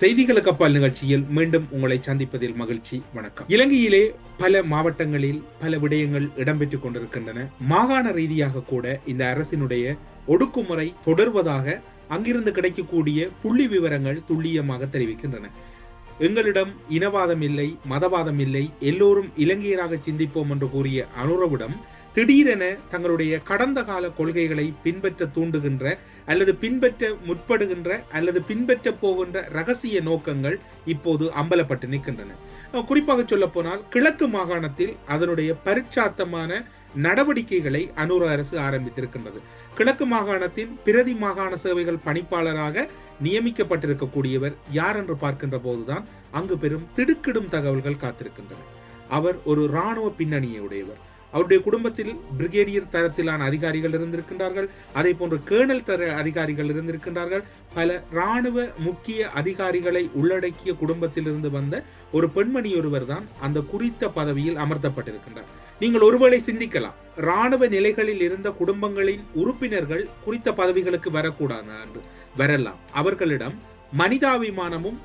செய்திகளுக்கு அப்பால் நிகழ்ச்சியில் மீண்டும் உங்களை சந்திப்பதில் மகிழ்ச்சி. வணக்கம். இலங்கையிலே பல மாவட்டங்களில் பல விடயங்கள் இடம்பெற்றுக் கொண்டிருக்கின்றன. மாகாண ரீதியாக கூட இந்த அரசினுடைய ஒடுக்குமுறை தொடர்வதாக அங்கிருந்து கிடைக்கக்கூடிய புள்ளி விவரங்கள் துல்லியமாக தெரிவிக்கின்றன. எங்களிடம் இனவாதம் இல்லை மதவாதம் இல்லை எல்லோரும் இலங்கையராக சிந்திப்போம் என்று கூறிய அனுரவிடம் திடீரென தங்களுடைய கடந்த கால கொள்கைகளை பின்பற்ற தூண்டுகின்ற அல்லது பின்பற்ற முற்படுகின்ற அல்லது பின்பற்ற போகின்ற ரகசிய நோக்கங்கள் இப்போது அம்பலப்பட்டு நிற்கின்றன. குறிப்பாக சொல்ல போனால் கிழக்கு மாகாணத்தில் அதனுடைய பரிச்சாத்தமான நடவடிக்கைகளை அனுர அரசு ஆரம்பித்திருக்கின்றது. கிழக்கு மாகாணத்தின் பிரதி மாகாண சேவைகள் பணிப்பாளராக நியமிக்கப்பட்டிருக்கக்கூடியவர் யார் என்று பார்க்கின்ற போதுதான் அங்கு பெரும் திடுக்கிடும் தகவல்கள் காத்திருக்கின்றன. அவர் ஒரு இராணுவ பின்னணியை உடையவர். அவருடைய குடும்பத்தில் பிரிகேடியர் தரத்திலான அதிகாரிகள் இருந்திருக்கின்றார்கள். அதே போன்று கேர்னல் தர அதிகாரிகள் இருந்திருக்கின்றார்கள். பல இராணுவ முக்கிய அதிகாரிகளை உள்ளடக்கிய குடும்பத்திலிருந்து வந்த ஒரு பெண்மணி ஒருவர் தான் அந்த குறித்த பதவியில் அமர்த்தப்பட்டிருக்கின்றார். நீங்கள் ஒருவேளை சிந்திக்கலாம் இராணுவ நிலைகளில் இருந்த குடும்பங்களின் உறுப்பினர்கள் குறித்த பதவிகளுக்கு வரக்கூடாது என்று. வரலாம். அவர்களிடம் மனிதாபிமானமும்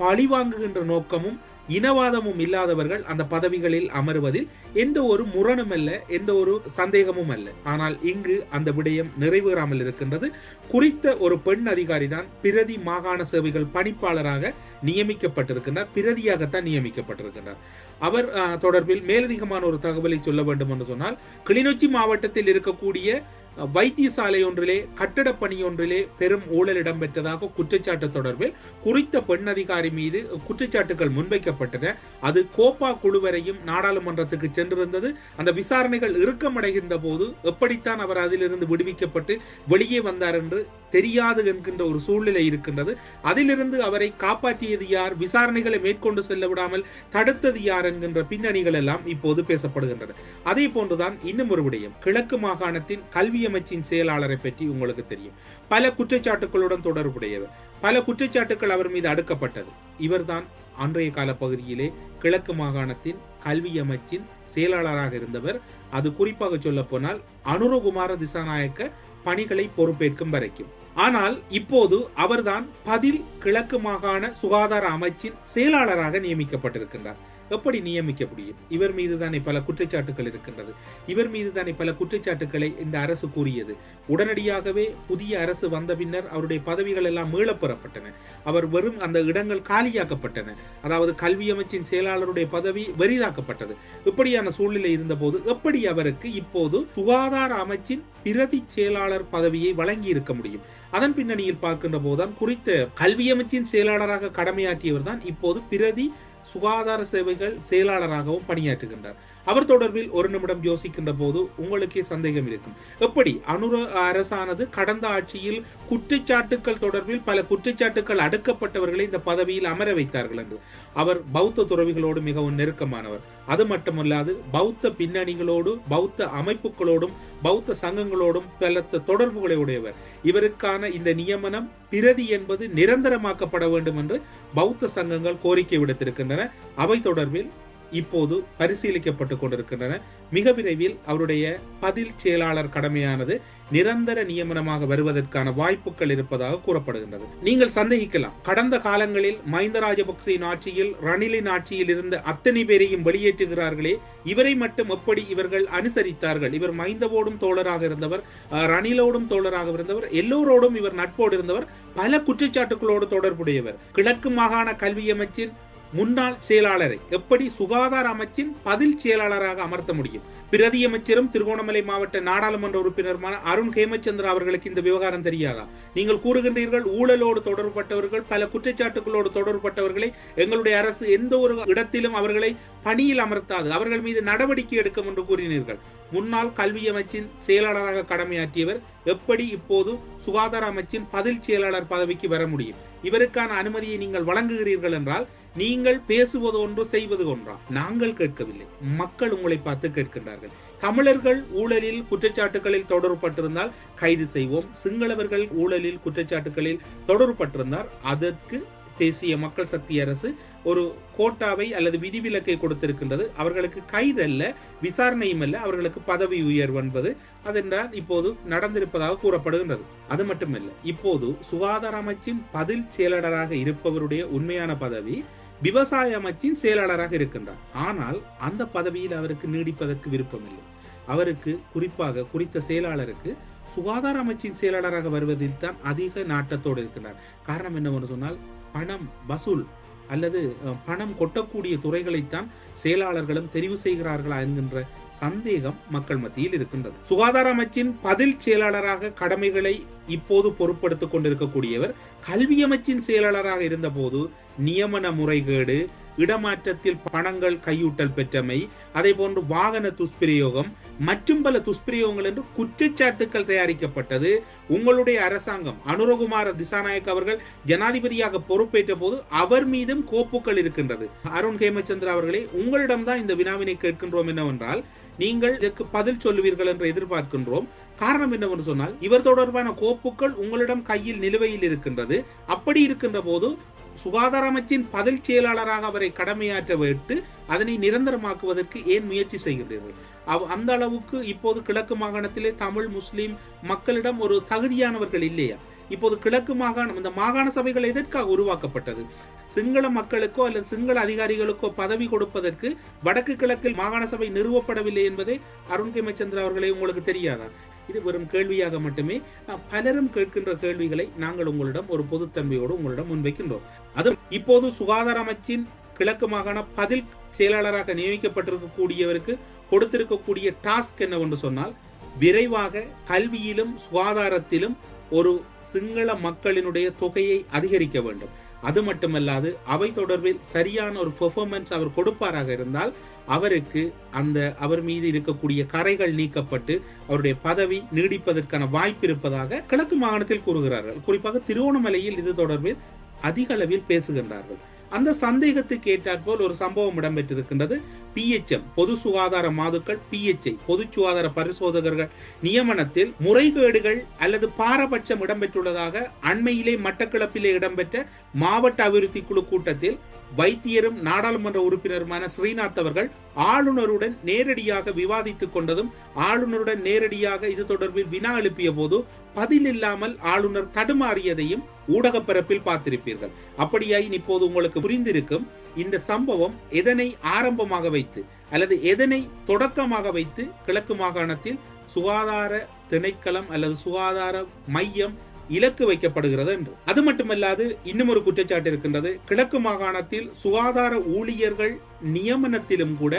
பழிவாங்குகின்ற நோக்கமும் இனவாதமும் இல்லாதவர்கள் அந்த பதவிகளில் அமர்வதில் எந்த ஒரு முரணும் அல்ல எந்த ஒரு சந்தேகமும் அல்ல. ஆனால் இங்கு அந்த விடயம் நிறைவேறாமல் இருக்கின்றது. குறித்த ஒரு பெண் அதிகாரி தான் பிரதி மாகாண சேவைகள் பணிப்பாளராக நியமிக்கப்பட்டிருக்கின்றார் பிரதியாகத்தான் நியமிக்கப்பட்டிருக்கின்றார். அவர் தொடர்பில் மேலதிகமான ஒரு தகவலை சொல்ல வேண்டும் என்று சொன்னால் கிளிநொச்சி மாவட்டத்தில் இருக்கக்கூடிய வைத்தியசாலை ஒன்றிலே கட்டட பணி ஒன்றிலே பெரும் ஊழல் இடம்பெற்றதாக குற்றச்சாட்டு தொடர்பில் குறித்த பெண் அதிகாரி மீது குற்றச்சாட்டுகள் முன்வைக்கப்பட்டன. அது கோப்பா குழுவரையும் நாடாளுமன்றத்துக்கு சென்றிருந்தது. அந்த விசாரணைகள் இறுக்கமடைகின்ற போது எப்படித்தான் அவர் அதிலிருந்து விடுவிக்கப்பட்டு வெளியே வந்தார் என்று தெரியாது என்கின்ற ஒரு சூழ்நிலை இருக்கின்றது. அதிலிருந்து அவரை காப்பாற்றியது யார்? விசாரணைகளை மேற்கொண்டு செல்ல விடாமல் தடுத்தது யார் என்கின்ற பின்னணிகள் எல்லாம் இப்போது பேசப்படுகின்றன அதே போன்றுதான் இன்னும் ஒரு விடயம். கிழக்கு மாகாணத்தின் கல்வி அமைச்சின் செயலாளரை பற்றி உங்களுக்கு தெரியும். பல குற்றச்சாட்டுகளுடன் தொடர்புடையவர். பல குற்றச்சாட்டுகள் அவர் மீது அடுக்கப்பட்டது. இவர்தான் அன்றைய கால பகுதியிலே கிழக்கு மாகாணத்தின் கல்வி அமைச்சின் செயலாளராக இருந்தவர். அது குறிப்பாக சொல்ல போனால் அனுரகுமார திசாநாயக்க பணிகளை பொறுப்பேற்கும் வரைக்கும். ஆனால் இப்போது அவர்தான் பதில் கிழக்கு மாகாண சுகாதார அமைச்சின் செயலாளராக நியமிக்கப்பட்டிருக்கின்றார். எப்படி நியமிக்க முடியும் இவர் மீது தானே பல குற்றச்சாட்டுகள் இருக்கின்றது. இவர் மீது தானே பல குற்றச்சாட்டுகளை இந்த அரசு கூறியது. உடனடியாகவே புதிய அரசு வந்த பின்னர் அவருடைய பதவிகள் எல்லாம் மீளப்பெறப்பட்டன. அவர் வெறும் அந்த இடங்கள் காலியாக்கப்பட்டன. அதாவது கல்வி அமைச்சின் செயலாளருடைய பதவி வெறிதாக்கப்பட்டது. இப்படியான சூழ்நிலை இருந்தபோது எப்படி அவருக்கு இப்போது சுகாதார அமைச்சின் பிரதி செயலாளர் பதவியை வழங்கி இருக்க முடியும்? அதன் பின்னணியில் பார்க்கின்ற போதுதான் குறித்த கல்வி அமைச்சின் செயலாளராக கடமையாற்றியவர் தான் இப்போது பிரதி சுகாதார சேவைகள் செயலாளராகவும் பணியாற்றுகின்றார். அவர் தொடர்பில் ஒரு நிமிடம் யோசிக்கின்ற போது உங்களுக்கே சந்தேகம் இருக்கும். எப்படி? அனுர அரசானது கடந்த ஆட்சியில் குற்றச்சாட்டுக்கள் தொடர்பில் பல குற்றச்சாட்டுக்கள் அடுக்கப்பட்டவர்களை இந்த பதவியில் அமர வைத்தார்கள் என்று. அவர் பௌத்த துறவிகளோடு மிகவும் நெருக்கமானவர். அது மட்டுமல்லாது பௌத்த பின்னணிகளோடு பௌத்த அமைப்புகளோடும் பௌத்த சங்கங்களோடும் பலத்த தொடர்புகளை உடையவர். இவருக்கான இந்த நியமனம் பிரதி என்பது நிரந்தரமாக்கப்பட வேண்டும் என்று பௌத்த சங்கங்கள் கோரிக்கை விடுத்திருக்கின்றன. அவை தொடர்பில் இப்போது பரிசீலிக்கப்பட்டு கொண்டிருக்கின்றன. மிக விரைவில் அவருடைய பதில் செயலாளர் கடமையானது நிரந்தர நியமனமாக வருவதற்கான வாய்ப்புகள் இருப்பதாக கூறப்படுகின்றது. நீங்கள் சந்தேகிக்கலாம். கடந்த காலங்களில் மஹிந்த ராஜபக்சேயின் ஆட்சியில் ரணிலின் ஆட்சியில் இருந்த அத்தனை பேரையும் வெளியேற்றுகிறார்களே. இவரை மட்டும் எப்படி இவர்கள் அனுசரித்தார்கள்? இவர் மைந்தவோடும் தோழராக இருந்தவர் ரணிலோடும் தோழராக இருந்தவர் எல்லோரோடும் இவர் நட்போடு இருந்தவர் பல குற்றச்சாட்டுகளோடு தொடர்புடையவர். கிழக்கு மாகாண கல்வி அமைச்சின் முன்னாள் செயலாளரை எப்படி சுகாதார அமைச்சின் பதில் செயலாளராக அமர்த்த முடியும்? பிரதி அமைச்சரும் திருகோணமலை மாவட்ட நாடாளுமன்ற உறுப்பினருமான அருண் ஹேமச்சந்திரா அவர்களுக்கு இந்த விவகாரம் தெரியாதா? நீங்கள் கூறுகின்றீர்கள் ஊழலோடு தொடர்பட்டவர்கள் பல குற்றச்சாட்டுகளோடு தொடர்பட்டவர்களை எங்களுடைய அரசு எந்த ஒரு இடத்திலும் அவர்களை பணியில் அமர்த்தாது. அவர்கள் மீது நடவடிக்கை எடுக்கும் என்று கூறினீர்கள். முன்னாள் கல்வி அமைச்சின் செயலாளராக கடமையாற்றியவர் எப்படி இப்போது சுகாதார அமைச்சின் பதில் செயலாளர் பதவிக்கு வர முடியும்? இவருக்கான அனுமதியை நீங்கள் வழங்குகிறீர்கள் என்றால் நீங்கள் பேசுவது ஒன்று செய்வது ஒன்றா? நாங்கள் கேட்கவில்லை. மக்கள் உங்களை பார்த்து கேட்கின்றார்கள். தமிழர்கள் ஊழலில் குற்றச்சாட்டுகளில் தொடர்பட்டிருந்தால் கைது செய்வோம். சிங்களவர்கள் ஊழலில் குற்றச்சாட்டுகளில் தொடர்பட்டிருந்தால் அதற்கு தேசிய மக்கள் சக்தி அரசு ஒரு கோட்டாவை அல்லது விதிவிலக்கை கொடுத்திருக்கின்றது. அவர்களுக்கு கைதல்ல விசாரணையும் அல்ல அவர்களுக்கு பதவி உயர்வு என்பது அதென்றால் இப்போது நடந்திருப்பதாக கூறப்படுகின்றது. அது மட்டுமல்ல இப்போது சுகாதார அமைச்சின் பதில் செயலாளராக இருப்பவருடைய உண்மையான பதவி விவசாய அமைச்சின் செயலாளராக இருக்கின்றார். ஆனால் அந்த பதவியில் அவருக்கு நீடிப்பதற்கு விருப்பமில்லை. அவருக்கு குறிப்பாக குறித்த செயலாளருக்கு சுகாதார அமைச்சின் செயலாளராக வருவதில் தான் அதிக நாட்டத்தோடு இருக்கின்றார். காரணம் என்னவென்று சொன்னால் பணம் வசூல் அல்லது பணம் கொட்டக்கூடிய துறைகளைத்தான் செயலாளர்களும் தெரிவு செய்கிறார்களா என்கின்ற சந்தேகம் மக்கள் மத்தியில் இருக்கின்றது. சுகாதார அமைச்சின் பதில் செயலாளராக கடமைகளை இப்போது பொறுப்படுத்திக் கொண்டிருக்கக்கூடியவர் கல்வி அமைச்சின் செயலாளராக இருந்தபோது நியமன முறைகேடு இடமாற்றத்தில் பணங்கள் கையூட்டல் பெற்றமை அதே போன்று வாகன துஷ்பிரயோகம் மற்றும் பல துஷ்பிரயோகங்கள் என்று குற்றச்சாட்டுக்கள் தயாரிக்கப்பட்டது. உங்களுடைய அரசாங்கம் அனுரகுமார திசாநாயக் அவர்கள் ஜனாதிபதியாக பொறுப்பேற்ற போது அவர் மீதும் கோப்புகள் இருக்கின்றது. அருண் ஹேமச்சந்திரா அவர்களே உங்களிடம்தான் இந்த வினாவினை கேட்கின்றோம் என்னவென்றால் நீங்கள் இதற்கு பதில் சொல்லுவீர்கள் என்று எதிர்பார்க்கின்றோம். காரணம் என்னவென்று சொன்னால் இவர் தொடர்பான கோப்புகள் உங்களிடம் கையில் நிலுவையில் இருக்கின்றது. அப்படி இருக்கின்ற போது சுகாதார அமைச்சின் பதில் செயலாளராக அவரை கடமையாற்ற விட்டு அதனை நிரந்தரமாக்குவதற்கு ஏன் முயற்சி செய்கின்றீர்கள்? அவ் அந்த அளவுக்கு இப்போது கிழக்கு மாகாணத்திலே தமிழ் முஸ்லிம் மக்களிடம் ஒரு தகுதியானவர்கள் இல்லையா? இப்போது கிழக்கு மாகாணம் இந்த மாகாண சபைகள் எதற்காக உருவாக்கப்பட்டது? சிங்கள மக்களுக்கோ அல்லது சிங்கள அதிகாரிகளுக்கோ பதவி கொடுப்பதற்கு வடக்கு கிழக்கில் மாகாண சபை நிறுவப்படவில்லை என்பதே அருண் கேமச்சந்திரா அவர்களே உங்களுக்கு தெரியாதா? இது வெறும் கேள்வியாக மட்டுமே. பலரும் கேட்கின்ற கேள்விகளை நாங்கள் உங்களிடம் ஒரு பொதுத்தன்மையோடு உங்களிடம் முன்வைக்கின்றோம். அது இப்போது சுகாதார அமைச்சின் கிழக்கு மாகாண பதில் செயலாளராக நியமிக்கப்பட்டிருக்கக்கூடியவருக்கு கொடுத்திருக்கக்கூடிய டாஸ்க் என்னவென்று சொன்னால் விரைவாக கல்வியிலும் சுகாதாரத்திலும் ஒரு சிங்கள மக்களினுடைய தொகையை அதிகரிக்க வேண்டும். அது மட்டுமல்லாது அவை தொடர்பில் சரியான ஒரு பெர்ஃபார்மன்ஸ் அவர் கொடுப்பாராக இருந்தால் அவருக்கு அந்த அவர் மீது இருக்கக்கூடிய கரைகள் நீக்கப்பட்டு அவருடைய பதவி நீடிப்பதற்கான வாய்ப்பு இருப்பதாக கிழக்கு மாகாணத்தில் கூறுகிறார்கள். குறிப்பாக திருவோணமலையில் இது தொடர்பில் அதிக அளவில் பேசுகின்றார்கள். அந்த சந்தேகத்துக்கு ஏற்றாற்போல் ஒரு சம்பவம் இடம்பெற்றிருக்கின்றது. பிஎச்எம் பொது சுகாதார மாதுக்கள் பிஎச்ஐ பொது சுகாதார பரிசோதகர்கள் நியமனத்தில் முறைகேடுகள் அல்லது பாரபட்சம் இடம்பெற்றுள்ளதாக அண்மையிலே மட்டக்களப்பிலே இடம்பெற்ற மாவட்ட அபிவிருத்தி குழு கூட்டத்தில் வைத்தியரும் நாடாளுமன்ற உறுப்பினருமான ஸ்ரீநாத் அவர்கள் ஆளுநருடன் நேரடியாக விவாதித்துக் கொண்டதும் ஆளுநருடன் நேரடியாக இது தொடர்பில் வினா எழுப்பிய போது பதில் இல்லாமல் ஆளுநர் தடுமாறியதையும் ஊடக பரப்பில் பார்த்திருப்பீர்கள். அப்படியாயின் இப்போது உங்களுக்கு புரிந்திருக்கும் இந்த சம்பவம் எதனை ஆரம்பமாக வைத்து அல்லது எதனை தொடக்கமாக வைத்து கிழக்கு மாகாணத்தில் சுகாதார திணைக்களம் அல்லது சுகாதார மையம் இலக்கு வைக்கப்படுகிறது என்று. அது மட்டுமல்லாது இன்னும் ஒரு குற்றச்சாட்டு இருக்கின்றது. கிழக்கு மாகாணத்தில் சுகாதார ஊழியர்கள் நியமனத்திலும் கூட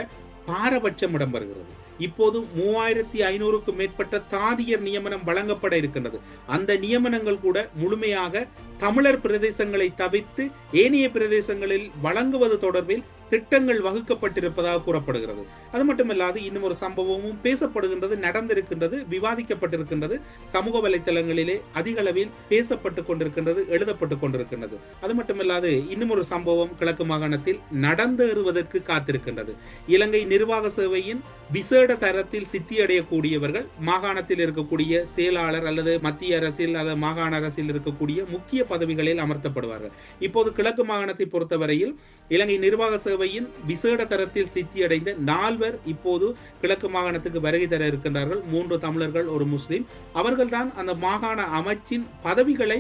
பாரபட்சம் இடம்பெறுகிறது. இப்போது மூவாயிரத்தி ஐநூறுக்கும் மேற்பட்ட தாதியர் நியமனம் வழங்கப்பட இருக்கின்றது. அந்த நியமனங்கள் கூட முழுமையாக தமிழர் பிரதேசங்களை தவிர்த்து ஏனைய பிரதேசங்களில் வழங்குவது தொடர்பில் திட்டங்கள் வகுக்கப்பட்டிருப்பதாக கூறப்படுகிறது. அது மட்டுமல்லாது இன்னும் ஒரு சம்பவமும் பேசப்படுகின்றது நடந்திருக்கின்றது விவாதிக்கப்பட்டிருக்கின்றது. சமூக வலைத்தளங்களிலே அதிக அளவில் பேசப்பட்டு கொண்டிருக்கின்றது எழுதப்பட்டு கொண்டிருக்கின்றது. அது மட்டுமல்லாது இன்னும் ஒரு சம்பவம் கிழக்கு மாகாணத்தில் நடந்தேறுவதற்கு காத்திருக்கின்றது. இலங்கை நிர்வாக சேவையின் விசேட தரத்தில் சித்தியடையக்கூடியவர்கள் மாகாணத்தில் இருக்கக்கூடிய செயலாளர் அல்லது மத்திய அரசில் அல்லது மாகாண அரசில் இருக்கக்கூடிய முக்கிய பதவிகளில் அமர்த்தப்படுவார்கள். இப்போது கிழக்கு மாகாணத்தை பொறுத்தவரையில் இலங்கை நிர்வாக சேவையின் விசேட தரத்தில் சித்தியடைந்த நால்வர் இப்போது கிழக்கு மாகாணத்துக்கு வருகை தர இருக்கின்றார்கள். மூன்று தமிழர்கள் ஒரு முஸ்லீம். அவர்கள்தான் அந்த மாகாண அமைச்சின் பதவிகளை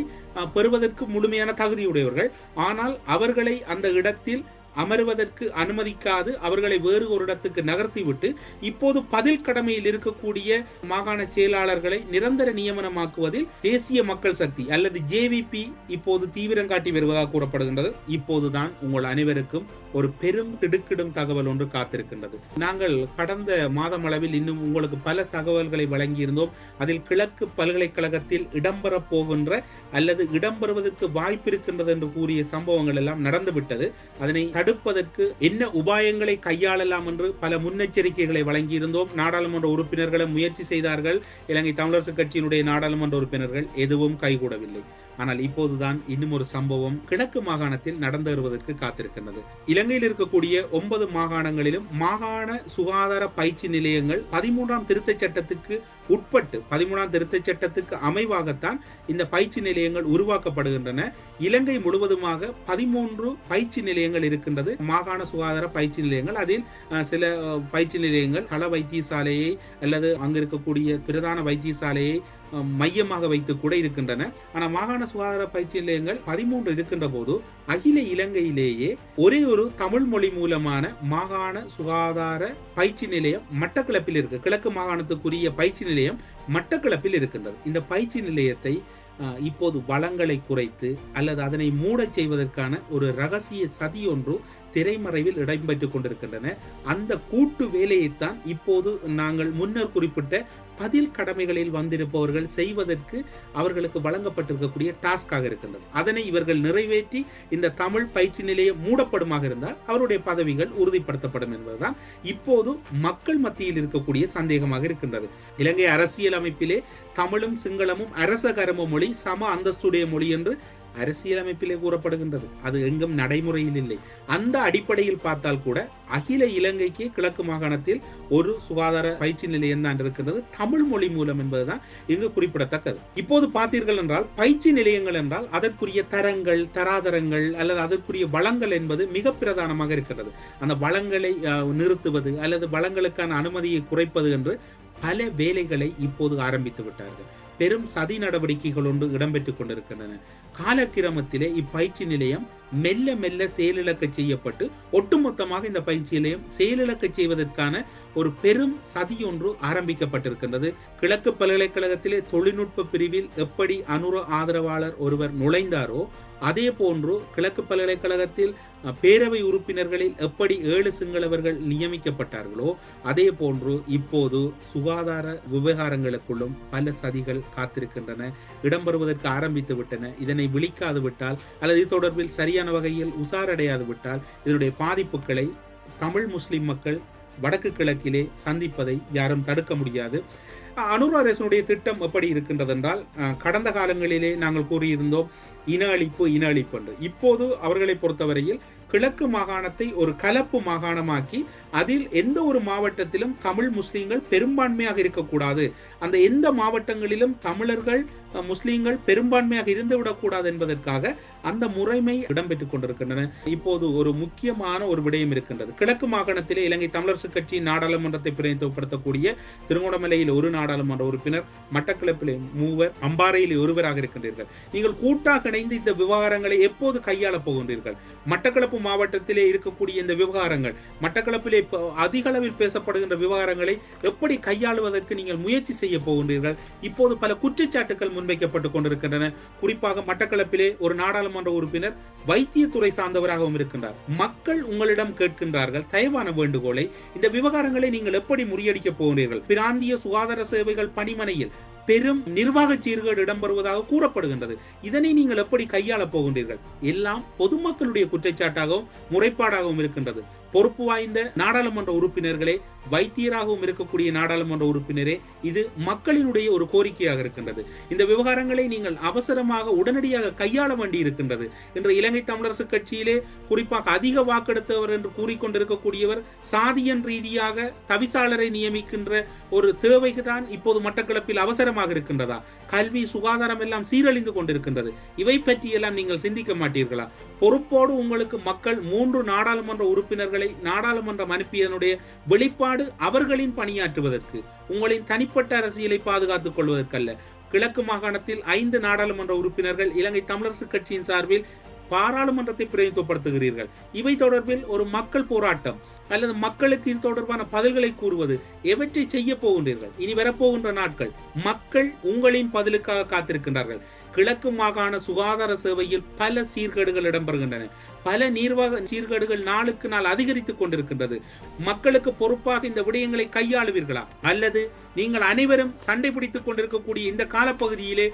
பெறுவதற்கு முழுமையான தகுதியுடையவர்கள். ஆனால் அவர்களை அந்த இடத்தில் அமர்வதற்கு அனுமதிக்காது அவர்களை வேறு ஒரு இடத்துக்கு நகர்த்திவிட்டு இப்போது பதில் கடமையில் இருக்கக்கூடிய மாகாண செயலாளர்களை நிரந்தர நியமனமாக்குவதில் தேசிய மக்கள் சக்தி அல்லது ஜேவிபி இப்போது தீவிரம் காட்டி வருவதாக கூறப்படுகின்றது. இப்போதுதான் உங்கள் அனைவருக்கும் ஒரு பெரும் திடுக்கிடும் தகவல் ஒன்று காத்திருக்கின்றது. நாங்கள் கடந்த மாதம் அளவில் இன்னும் உங்களுக்கு பல தகவல்களை வழங்கியிருந்தோம். அதில் கிழக்கு பல்கலைக்கழகத்தில் இடம்பெறப் போகின்ற அல்லது இடம்பெறுவதற்கு வாய்ப்பு இருக்கின்றது என்று கூறிய சம்பவங்கள் எல்லாம் நடந்துவிட்டது. அதனை தடுப்பதற்கு என்ன உபாயங்களை கையாளலாம் என்று பல முன்னெச்சரிக்கைகளை வழங்கியிருந்தோம். நாடாளுமன்ற உறுப்பினர்களும் முயற்சி செய்தார்கள். இலங்கை தமிழரசு கட்சியினுடைய நாடாளுமன்ற உறுப்பினர்கள் எதுவும் கைகூடவில்லை. ஆனால் இப்போதுதான் இன்னும் ஒரு சம்பவம் கிழக்கு மாகாணத்தில் நடந்து வருவதற்கு காத்திருக்கின்றது. இலங்கையில் இருக்கக்கூடிய ஒன்பது மாகாணங்களிலும் மாகாண சுகாதார பயிற்சி நிலையங்கள் பதிமூன்றாம் திருத்தச் சட்டத்துக்கு உட்பட்டு பதிமூணாம் திருத்தச் சட்டத்துக்கு அமைவாகத்தான் இந்த பயிற்சி நிலையங்கள் உருவாக்கப்படுகின்றன. இலங்கை முழுவதுமாக பதிமூன்று பயிற்சி நிலையங்கள் இருக்கின்றது. மாகாண சுகாதார பயிற்சி நிலையங்கள் அதில் சில பயிற்சி நிலையங்கள் கள வைத்தியசாலையை அல்லது அங்கு இருக்கக்கூடிய பிரதான வைத்தியசாலையை மையமாக வைத்து கூட இருக்கின்றன. ஆனால் மாகாண சுகாதார பயிற்சி நிலையங்கள் பதிமூன்று இருக்கின்ற போது அகில இலங்கையிலேயே ஒரே ஒரு தமிழ் மொழி மூலமான மாகாண சுகாதார பயிற்சி நிலையம் மட்டக்களப்பில் இருக்கு. கிழக்கு மாகாணத்துக்குரிய பயிற்சி நிலையம் மட்டக்களப்பில் இருக்கின்றது. இந்த பயிற்சி நிலையத்தை இப்போது வளங்களை குறைத்து அல்லது அதனை மூடச் செய்வதற்கான ஒரு ரகசிய சதி ஒன்று திரைமறைவில் இடம்பெற்றுக் கொண்டிருக்கின்றன. அந்த கூட்டு வேலையைத்தான் இப்போது நாங்கள் முன்னர் குறிப்பிட்ட பதில் கடமைகளில் வந்திருப்பவர்கள் செய்வதற்கு அவர்களுக்கு வழங்கப்பட்டிருக்கக்கூடிய டாஸ்காக இருக்கின்றது. அதனை இவர்கள் நிறைவேற்றி இந்த தமிழ் பயிற்சி நிலையம் மூடப்படுமாக இருந்தால் அவருடைய பதவிகள் உறுதிப்படுத்தப்படும் என்பதுதான் இப்போது மக்கள் மத்தியில் இருக்கக்கூடிய சந்தேகமாக இருக்கின்றது. இலங்கை அரசியல் அமைப்பிலே தமிழும் சிங்களமும் அரசகரம மொழி சம அந்தஸ்துடைய மொழி என்று அரசியலமைப்பிலே கூறப்படுகின்றது. அது எங்கும் நடைமுறையில் இல்லை. அந்த அடிப்படையில் பார்த்தால் கூட அகில இலங்கைக்கு கிழக்கு மாகாணத்தில் ஒரு சுகாதார பயிற்சி நிலையம் தான் இருக்கின்றது. தமிழ் மொழி மூலம் என்பதுதான் இங்கு குறிப்பிடத்தக்கது. இப்போது பார்த்தீர்கள் என்றால் பயிற்சி நிலையங்கள் என்றால் அதற்குரிய தரங்கள் தராதரங்கள் அல்லது அதற்குரிய வளங்கள் என்பது மிக பிரதானமாக இருக்கின்றது. அந்த வளங்களை அஹ், நிறுத்துவது அல்லது வளங்களுக்கான அனுமதியை குறைப்பது என்று பல வேலைகளை இப்போது ஆரம்பித்து விட்டார்கள். பெரும் சதி நடவடிக்கைகள் ஒன்று இடம்பெற்றுக் கொண்டிருக்கின்றன. காலக்கிரமத்திலே இப்பயிற்சி நிலையம் மெல்ல மெல்ல செயலிழக்க செய்யப்பட்டு ஒட்டுமொத்தமாக இந்த பயிற்சி நிலையம் செயலிழக்க செய்வதற்கான ஒரு பெரும் சதி ஒன்று ஆரம்பிக்கப்பட்டிருக்கின்றது. கிழக்கு பல்கலைக்கழகத்திலே தொழில்நுட்ப பிரிவில் எப்படி அனுர ஆதரவாளர் ஒருவர் நுழைந்தாரோ அதே போன்று கிழக்கு பல்கலைக்கழகத்தில் பேரவை உறுப்பினர்களில் எப்படி ஏழு சிங்களவர்கள் நியமிக்கப்பட்டார்களோ அதே போன்று இப்போது சுகாதார விவகாரங்களுக்குள்ளும் பல சதிகள் காத்திருக்கின்றன இடம்பெறுவதற்கு ஆரம்பித்து விட்டன. இதனை விழிக்காது விட்டால் அல்லது இது தொடர்பில் சரியான வகையில் உசாரடையாது விட்டால் இதனுடைய பாதிப்புகளை தமிழ் முஸ்லிம் மக்கள் வடக்கு கிழக்கிலே சந்திப்பதை யாரும் தடுக்க முடியாது. அனுர் அரசனுடைய திட்டம் எப்படி இருக்கின்றது என்றால் கடந்த காலங்களிலே நாங்கள் கூறியிருந்தோம் இன அழிப்பு இன அழிப்பு என்று. இப்போது அவர்களை பொறுத்தவரையில் கிழக்கு மாகாணத்தை ஒரு கலப்பு மாகாணமாக்கி அதில் எந்த ஒரு மாவட்டத்திலும் தமிழ் முஸ்லீம்கள் பெரும்பான்மையாக இருக்கக்கூடாது. அந்த எந்த மாவட்டங்களிலும் தமிழர்கள் முஸ்லீம்கள் பெரும்பான்மையாக இருந்துவிடக்கூடாது என்பதற்காக அந்த முறைமை இடம்பெற்றுக் கொண்டிருக்கின்றன. இப்போது ஒரு முக்கியமான ஒரு விடயம் இருக்கின்றது. கிழக்கு மாகாணத்திலே இலங்கை தமிழரசு கட்சி நாடாளுமன்றத்தை பிரதிநிதித்துவப்படுத்தக்கூடிய திருகோணமலையில் ஒரு நாடாளுமன்ற உறுப்பினர் மட்டக்களப்பிலே மூவர் அம்பாறையில் ஒருவராக இருக்கின்றீர்கள். நீங்கள் கூட்டாக இணைந்து இந்த விவகாரங்களை எப்போது கையாளப் போகின்றீர்கள்? மட்டக்களப்பு மாவட்டத்திலே இருக்கக்கூடிய இந்த விவகாரங்கள் மட்டக்களப்பிலே இப்போ அதிக அளவில் பேசப்படுகின்ற விவகாரங்களை எப்படி கையாளுவதற்கு நீங்கள் முயற்சி செய்ய போகின்றீர்கள்? இப்போது பல குற்றச்சாட்டுகள் முன்வைக்கப்பட்டுக் கொண்டிருக்கின்றன. குறிப்பாக மட்டக்களப்பிலே ஒரு நாடாளுமன்ற உறுப்பினர் வைத்தியத்துறை சார்ந்தவராகவும் இருக்கின்றார். மக்கள் உங்களிடம் கேட்கின்றார்கள் தயவான வேண்டுகோளை இந்த விவகாரங்களை நீங்கள் எப்படி முறியடிக்கப் போகிறீர்கள்? பிராந்திய சுகாதார சேவைகள் பணிமனையில் பெரும் நிர்வாக சீர்கேடு இடம்பெறுவதாக கூறப்படுகின்றது. இதனை நீங்கள் எப்படி கையாளப் போகின்றீர்கள்? எல்லாம் பொதுமக்களுடைய குற்றச்சாட்டாகவும் முறைப்பாடாகவும் இருக்கின்றது. பொறுப்பு வாய்ந்த நாடாளுமன்ற உறுப்பினர்களே வைத்தியராகவும் இருக்கக்கூடிய நாடாளுமன்ற உறுப்பினரே இது மக்களினுடைய ஒரு கோரிக்கையாக இருக்கின்றது. இந்த விவகாரங்களை நீங்கள் அவசரமாக உடனடியாக கையாள வேண்டி இருக்கின்றது. இன்று இலங்கை தமிழரசு கட்சியிலே குறிப்பாக அதிக வாக்கெடுத்தவர் என்று கூறிக்கொண்டிருக்கக்கூடியவர் சாதியன் ரீதியாக தவிசாளரை நியமிக்கின்ற ஒரு தேவைக்கு தான் இப்போது மட்டக்களப்பில் அவசரமாக இருக்கின்றதா? கல்வி சுகாதாரம் எல்லாம் சீரழிந்து கொண்டிருக்கின்றது. இவை பற்றியெல்லாம் நீங்கள் சிந்திக்க மாட்டீர்களா? பொறுப்போடு உங்களுக்கு மக்கள் மூன்று நாடாளுமன்ற உறுப்பினர்கள் நாடாளுமன்றம் அனுப்பியதனுடைய வெளிப்பாடு அவர்களின் பணியாற்றுவதற்கு உங்களின் தனிப்பட்ட அரசியலை பாதுகாத்துக் கொள்வதற்கல்ல. கிழக்கு மாகாணத்தில் ஐந்து நாடாளுமன்ற உறுப்பினர்கள் இலங்கை தமிழரசு கட்சியின் சார்பில் பாராளுமன்றத்தை பிரதிநிதித்துவப்படுத்துகிறீர்கள். இவை தொடர்பில் ஒரு மக்கள் போராட்டம் அல்லது மக்களுக்கு இது தொடர்பான பதில்களை கூறுவது எவற்றை செய்ய போகின்றீர்கள்? இனி வரப்போகின்ற நாட்கள் மக்கள் உங்களின் பதிலுக்காக காத்திருக்கின்றார்கள். கிழக்கு மாகாண சுகாதார சேவையில் பல சீர்கேடுகள் இடம்பெறுகின்றன. பல நீர்வாக சீர்கேடுகள் நாளுக்கு நாள் அதிகரித்துக் கொண்டிருக்கின்றது. மக்களுக்கு பொறுப்பாக இந்த விடயங்களை கையாளுவீர்களா? அல்லது நீங்கள் அனைவரும் சண்டை பிடித்துக் கொண்டிருக்கக்கூடிய இந்த காலப்பகுதியிலே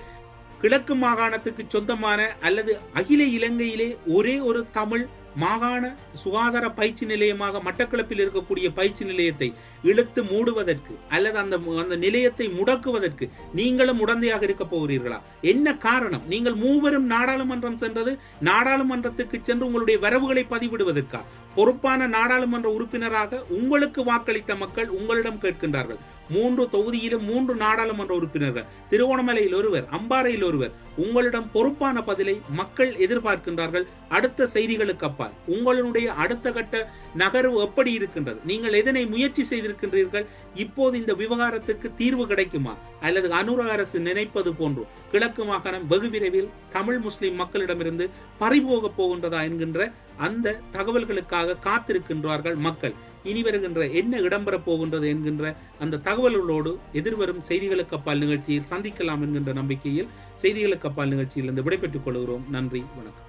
கிழக்கு மாகாணத்துக்கு சொந்தமான அல்லது அகில இலங்கையிலே ஒரே ஒரு தமிழ் மாகாண சுகாதார பயிற்சி நிலையமாக மட்டக்களப்பில் இருக்கக்கூடிய பயிற்சி நிலையத்தை இழுத்து மூடுவதற்கு அல்லது அந்த அந்த நிலையத்தை முடக்குவதற்கு நீங்களும் உடந்தையாக இருக்க போகிறீர்களா? என்ன காரணம்? நீங்கள் மூவரும் நாடாளுமன்றம் சென்றது நாடாளுமன்றத்துக்கு சென்று உங்களுடைய வரவுகளை பதிவிடுவதற்கா? பொறுப்பான நாடாளுமன்ற உறுப்பினராக உங்களுக்கு வாக்களித்த மக்கள் உங்களிடம் கேட்கின்றார்கள். மூன்று தொகுதியிலும் மூன்று நாடாளுமன்ற உறுப்பினர்கள் திருவோணமலையில் ஒருவர் அம்பாறையில் ஒருவர் உங்களிடம் பொறுப்பான பதிலை மக்கள் எதிர்பார்க்கின்றார்கள். அடுத்த செய்திகளுக்கு அப்பால் உங்களுடைய அடுத்த கட்ட நகர்வு எப்படி இருக்கின்றது? நீங்கள் எதனை முயற்சி செய்திருக்கின்றீர்கள்? இப்போது இந்த விவகாரத்துக்கு தீர்வு கிடைக்குமா? அல்லது அனுர அரசு நினைப்பது போன்று கிழக்கு மாகாணம் வெகு விரைவில் தமிழ் முஸ்லிம் மக்களிடமிருந்து பறிபோக போகின்றதா என்கின்ற அந்த தகவல்களுக்காக காத்திருக்கின்றார்கள் மக்கள். இனி வருகின்ற என்ன இடம்பெறப் போகின்றது என்கின்ற அந்த தகவல்களோடு எதிர்வரும் செய்திகளுக்கு அப்பால் நிகழ்ச்சியில் சந்திக்கலாம் என்கின்ற நம்பிக்கையில் செய்திகளுக்கு அப்பால் நிகழ்ச்சியிலிருந்து விடைபெற்றுக் கொள்கிறோம். நன்றி வணக்கம்.